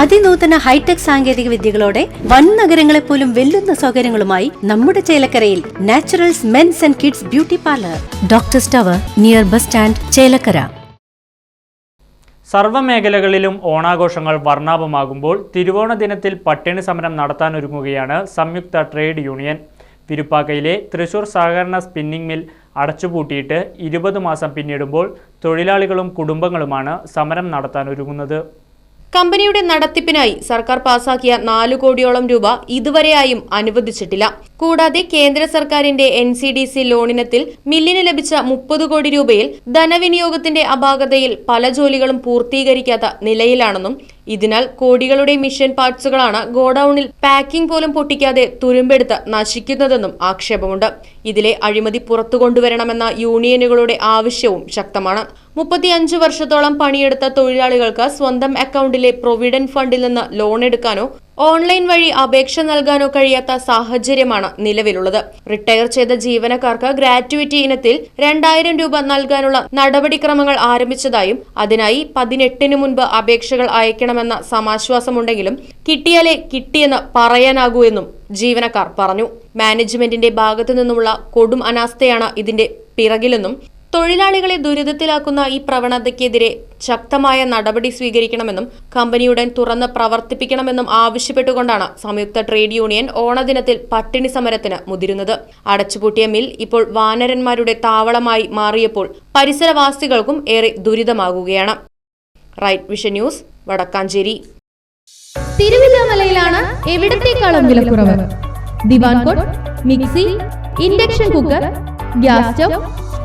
അതിനൂതന hi tech സാങ്കേതിക വിദ്യകളോടെ വൻ നഗരങ്ങളെ പോലും വെല്ലുന്ന സൗകര്യങ്ങളുമായി നമ്മുടെ ചേലക്കരയിൽ naturals men's and kids beauty parlour. Doctor സ്റ്റവർ near bus stand Chelakkara. സർവമേഖലകളിലും ഓണാഘോഷങ്ങൾ വർണാഭമാകുമ്പോൾ തിരുവോണ ദിനത്തിൽ പട്ടിണി സമരം നടത്താനൊരുങ്ങുകയാണ് സംയുക്ത ട്രേഡ് യൂണിയൻ. വിരുപ്പാക്കയിലെ തൃശൂർ സഹകരണ സ്പിന്നിംഗ് മിൽ അടച്ചുപൂട്ടിയിട്ട് ഇരുപത് മാസം പിന്നിടുമ്പോൾ തൊഴിലാളികളും കുടുംബങ്ങളുമാണ് സമരം നടത്താനൊരുങ്ങുന്നത് കമ്പനിയുടെ നടത്തിപ്പിനായി സർക്കാർ പാസാക്കിയ നാലു കോടിയോളം രൂപ ഇതുവരെയായും അനുവദിച്ചിട്ടില്ല. കൂടാതെ കേന്ദ്ര സർക്കാരിന്റെ എൻ സി ഡി സി ലോണിനത്തിൽ മില്ലിന് ലഭിച്ച മുപ്പത് കോടി രൂപയിൽ ധനവിനിയോഗത്തിന്റെ അപാകതയിൽ പല ജോലികളും പൂർത്തീകരിക്കാത്ത നിലയിലാണെന്നും ഇതിനാൽ കോടികളുടെ മിഷൻ പാർട്സുകളാണ് ഗോഡൌണിൽ പാക്കിംഗ് പോലും പൊട്ടിക്കാതെ തുരുമ്പെടുത്ത് നശിക്കുന്നതെന്നും ആക്ഷേപമുണ്ട്. ഇതിലെ അഴിമതി പുറത്തു കൊണ്ടുവരണമെന്ന യൂണിയനുകളുടെ ആവശ്യവും ശക്തമാണ്. മുപ്പത്തിയഞ്ച് വർഷത്തോളം പണിയെടുത്ത തൊഴിലാളികൾക്ക് സ്വന്തം അക്കൗണ്ടിലെ പ്രൊവിഡന്റ് ഫണ്ടിൽ നിന്ന് ലോൺ എടുക്കാനോ ഓൺലൈൻ വഴി അപേക്ഷ നൽകാനോ കഴിയാത്ത സാഹചര്യമാണ് നിലവിലുള്ളത്. റിട്ടയർ ചെയ്ത ജീവനക്കാർക്ക് ഗ്രാറ്റുവിറ്റി ഇനത്തിൽ രണ്ടായിരം രൂപ നൽകാനുള്ള നടപടിക്രമങ്ങൾ ആരംഭിച്ചതായും അതിനായി പതിനെട്ടിന് മുൻപ് അപേക്ഷകൾ അയക്കണമെന്ന സമാശ്വാസമുണ്ടെങ്കിലും കിട്ടിയാലേ കിട്ടിയെന്ന് പറയാനാകൂ എന്നും ജീവനക്കാർ പറഞ്ഞു. മാനേജ്മെന്റിന്റെ ഭാഗത്തു നിന്നുമുള്ള കൊടും അനാസ്ഥയാണ് ഇതിന്റെ പിറകിലെന്നും തൊഴിലാളികളെ ദുരിതത്തിലാക്കുന്ന ഈ പ്രവണതയ്ക്കെതിരെ ശക്തമായ നടപടി സ്വീകരിക്കണമെന്നും കമ്പനിയുടൻ തുറന്ന് പ്രവർത്തിപ്പിക്കണമെന്നും ആവശ്യപ്പെട്ടുകൊണ്ടാണ് സംയുക്ത ട്രേഡ് യൂണിയൻ ഓണദിനത്തിൽ പട്ടിണി സമരത്തിന് മുതിരുന്നത്. അടച്ചുപൂട്ടിയ മിൽ ഇപ്പോൾ വാനരന്മാരുടെ താവളമായി മാറിയപ്പോൾ പരിസരവാസികൾക്കും ഏറെ ദുരിതമാകുകയാണ്. Right vision news Vadakkanchery. തിരുവില്ലാമലയിലാണ് എവിടത്തേക്കാളും വിലക്കുറവ്? Divan cot mixie induction cooker gas stove